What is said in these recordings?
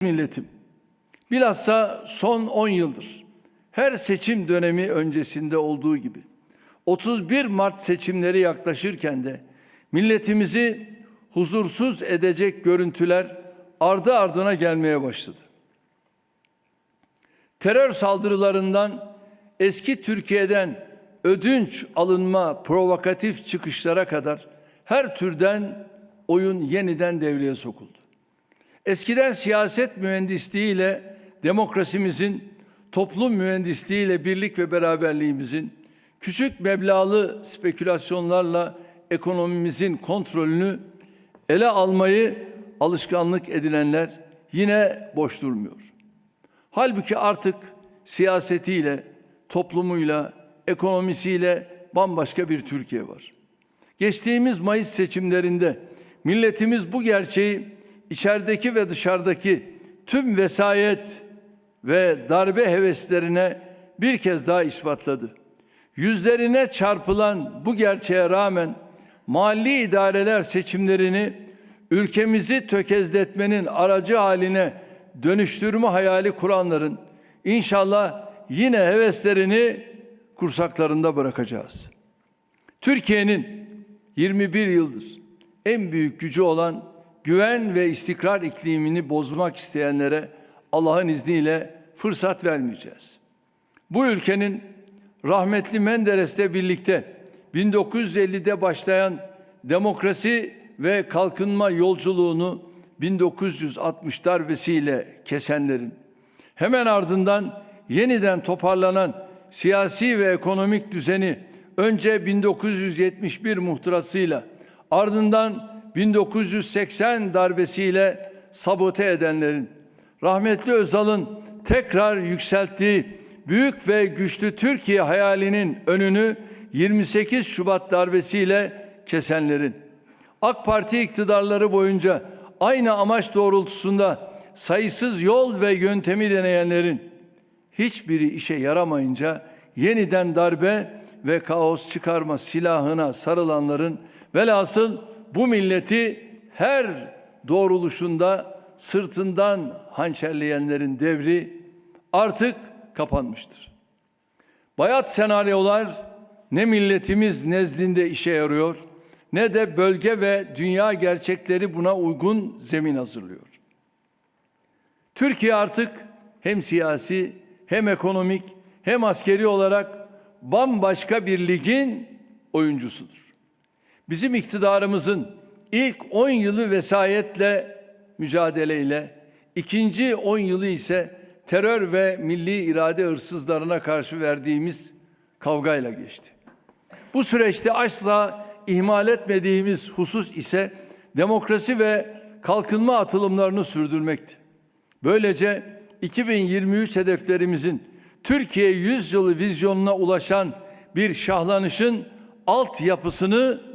milletim. Bilhassa son 10 yıldır her seçim dönemi öncesinde olduğu gibi 31 Mart seçimleri yaklaşırken de milletimizi huzursuz edecek görüntüler ardı ardına gelmeye başladı. Terör saldırılarından eski Türkiye'den ödünç alınma provokatif çıkışlara kadar her türden oyun yeniden devreye sokuldu. Eskiden siyaset mühendisliğiyle demokrasimizin, toplum mühendisliğiyle birlik ve beraberliğimizin, küçük meblağlı spekülasyonlarla ekonomimizin kontrolünü ele almayı alışkanlık edinenler yine boş durmuyor. Halbuki artık siyasetiyle, toplumuyla, ekonomisiyle bambaşka bir Türkiye var. Geçtiğimiz Mayıs seçimlerinde milletimiz bu gerçeği içerideki ve dışarıdaki tüm vesayet ve darbe heveslerine bir kez daha ispatladı. Yüzlerine çarpılan bu gerçeğe rağmen mali idareler seçimlerini ülkemizi tökezletmenin aracı haline dönüştürme hayali kuranların inşallah yine heveslerini kursaklarında bırakacağız. Türkiye'nin 21 yıldır en büyük gücü olan güven ve istikrar iklimini bozmak isteyenlere Allah'ın izniyle fırsat vermeyeceğiz. Bu ülkenin rahmetli Menderes'le birlikte 1950'de başlayan demokrasi ve kalkınma yolculuğunu 1960 darbesiyle kesenlerin hemen ardından yeniden toparlanan siyasi ve ekonomik düzeni önce 1971 muhtırasıyla ardından 1980 darbesiyle sabote edenlerin rahmetli Özal'ın tekrar yükselttiği büyük ve güçlü Türkiye hayalinin önünü 28 Şubat darbesiyle kesenlerin AK Parti iktidarları boyunca aynı amaç doğrultusunda sayısız yol ve yöntemi deneyenlerin hiçbiri işe yaramayınca yeniden darbe ve kaos çıkarma silahına sarılanların velhasıl bu milleti her doğruluşunda sırtından hançerleyenlerin devri artık kapanmıştır. Bayat senaryolar ne milletimiz nezdinde işe yarıyor ne de bölge ve dünya gerçekleri buna uygun zemin hazırlıyor. Türkiye artık hem siyasi hem ekonomik hem askeri olarak bambaşka bir ligin oyuncusudur. Bizim iktidarımızın ilk 10 yılı vesayetle mücadeleyle, ikinci 10 yılı ise terör ve milli irade hırsızlarına karşı verdiğimiz kavgayla geçti. Bu süreçte asla ihmal etmediğimiz husus ise demokrasi ve kalkınma atılımlarını sürdürmekti. Böylece 2023 hedeflerimizin Türkiye 100 yılı vizyonuna ulaşan bir şahlanışın altyapısını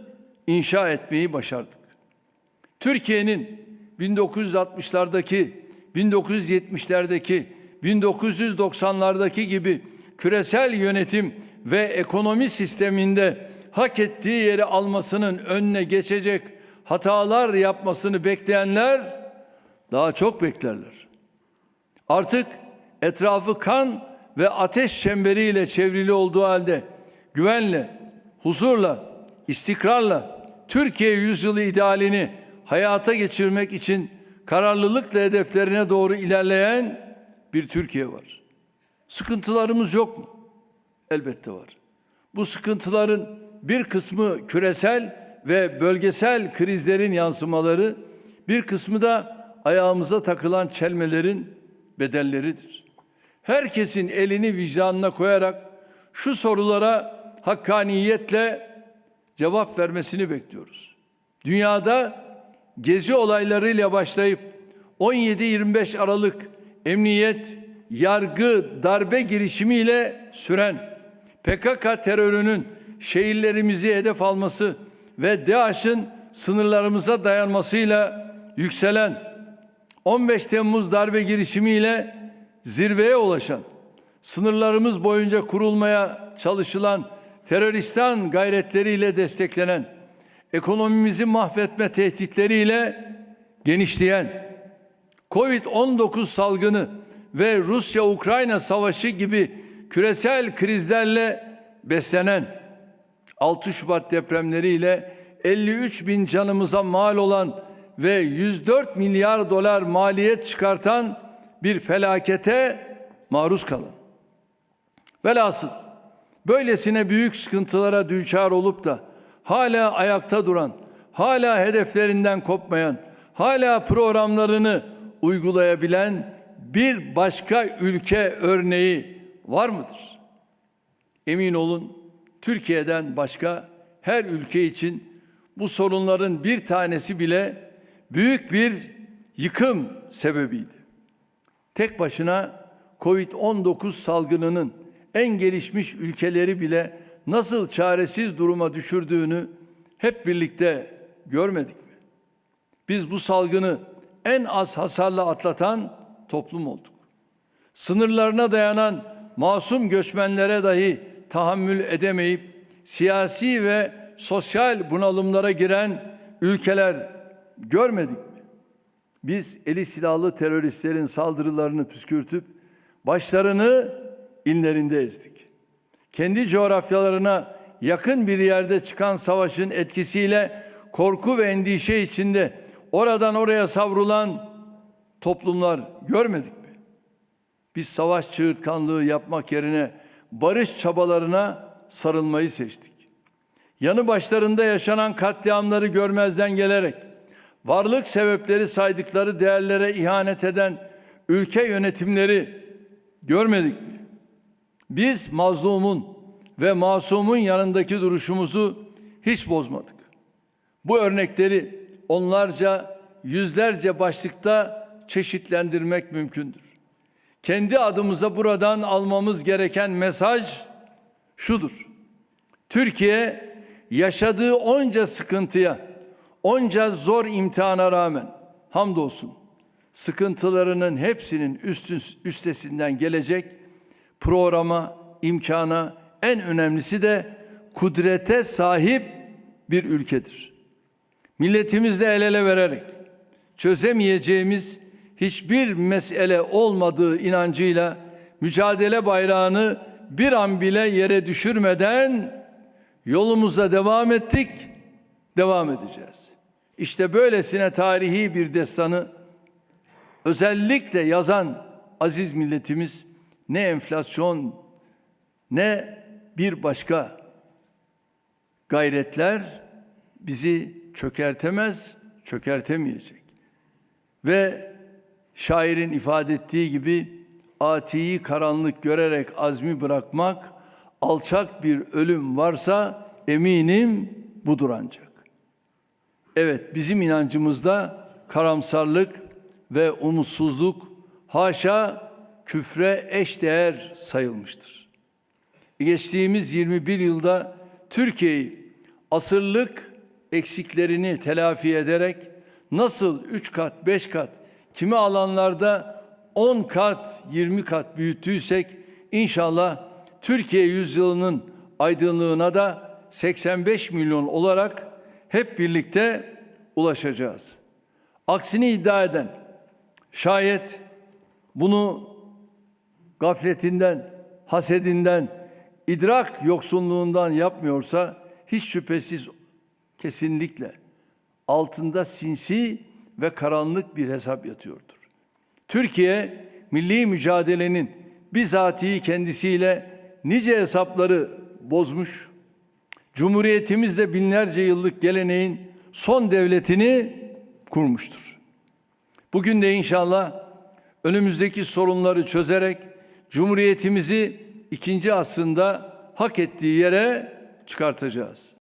inşa etmeyi başardık. Türkiye'nin 1960'lardaki, 1970'lerdeki, 1990'lardaki gibi küresel yönetim ve ekonomi sisteminde hak ettiği yeri almasının önüne geçecek hatalar yapmasını bekleyenler daha çok beklerler. Artık etrafı kan ve ateş çemberiyle çevrili olduğu halde güvenle, huzurla, istikrarla Türkiye yüzyılı idealini hayata geçirmek için kararlılıkla hedeflerine doğru ilerleyen bir Türkiye var. Sıkıntılarımız yok mu? Elbette var. Bu sıkıntıların bir kısmı küresel ve bölgesel krizlerin yansımaları, bir kısmı da ayağımıza takılan çelmelerin bedelleridir. Herkesin elini vicdanına koyarak şu sorulara hakkaniyetle cevap vermesini bekliyoruz. Dünyada gezi olaylarıyla başlayıp 17-25 Aralık emniyet, yargı, darbe girişimiyle süren PKK terörünün şehirlerimizi hedef alması ve DAEŞ'in sınırlarımıza dayanmasıyla yükselen 15 Temmuz darbe girişimiyle zirveye ulaşan, sınırlarımız boyunca kurulmaya çalışılan teröristan gayretleriyle desteklenen, ekonomimizi mahvetme tehditleriyle genişleyen, Covid-19 salgını ve Rusya-Ukrayna savaşı gibi küresel krizlerle beslenen 6 Şubat depremleriyle 53 bin canımıza mal olan ve 104 milyar dolar maliyet çıkartan bir felakete maruz kalın. Velhasıl böylesine büyük sıkıntılara düçar olup da hala ayakta duran, hala hedeflerinden kopmayan, hala programlarını uygulayabilen bir başka ülke örneği var mıdır? Emin olun Türkiye'den başka her ülke için bu sorunların bir tanesi bile büyük bir yıkım sebebiydi. Tek başına Covid-19 salgınının en gelişmiş ülkeleri bile nasıl çaresiz duruma düşürdüğünü hep birlikte görmedik mi? Biz bu salgını en az hasarla atlatan toplum olduk. Sınırlarına dayanan masum göçmenlere dahi tahammül edemeyip siyasi ve sosyal bunalımlara giren ülkeler görmedik mi? Biz eli silahlı teröristlerin saldırılarını püskürtüp başlarını inlerinde ezdik. Kendi coğrafyalarına yakın bir yerde çıkan savaşın etkisiyle korku ve endişe içinde oradan oraya savrulan toplumlar görmedik mi? Biz savaş çığırtkanlığı yapmak yerine barış çabalarına sarılmayı seçtik. Yanı başlarında yaşanan katliamları görmezden gelerek varlık sebepleri saydıkları değerlere ihanet eden ülke yönetimleri görmedik mi? Biz mazlumun ve masumun yanındaki duruşumuzu hiç bozmadık. Bu örnekleri onlarca, yüzlerce başlıkta çeşitlendirmek mümkündür. Kendi adımıza buradan almamız gereken mesaj şudur. Türkiye yaşadığı onca sıkıntıya, onca zor imtihana rağmen hamdolsun sıkıntılarının hepsinin üstün, üstesinden gelecek programa, imkana, en önemlisi de kudrete sahip bir ülkedir. Milletimizle el ele vererek çözemeyeceğimiz hiçbir mesele olmadığı inancıyla mücadele bayrağını bir an bile yere düşürmeden yolumuza devam ettik, devam edeceğiz. İşte böylesine tarihi bir destanı özellikle yazan aziz milletimiz ne enflasyon ne bir başka gayretler bizi çökertemez, çökertemeyecek. Ve şairin ifade ettiği gibi atiyi karanlık görerek azmi bırakmak, alçak bir ölüm varsa eminim budur ancak. Evet bizim inancımızda karamsarlık ve umutsuzluk haşa küfre eşdeğer sayılmıştır. Geçtiğimiz 21 yılda Türkiye'yi asırlık eksiklerini telafi ederek nasıl 3 kat, 5 kat, kimi alanlarda 10 kat, 20 kat büyüttüysek inşallah Türkiye yüzyılının aydınlığına da 85 milyon olarak hep birlikte ulaşacağız. Aksini iddia eden şayet bunu gafletinden, hasedinden, idrak yoksunluğundan yapmıyorsa hiç şüphesiz kesinlikle altında sinsi ve karanlık bir hesap yatıyordur. Türkiye milli mücadelenin bizatihi kendisiyle nice hesapları bozmuş, Cumhuriyetimizde binlerce yıllık geleneğin son devletini kurmuştur. Bugün de inşallah önümüzdeki sorunları çözerek Cumhuriyetimizi ikinci asrında hak ettiği yere çıkartacağız.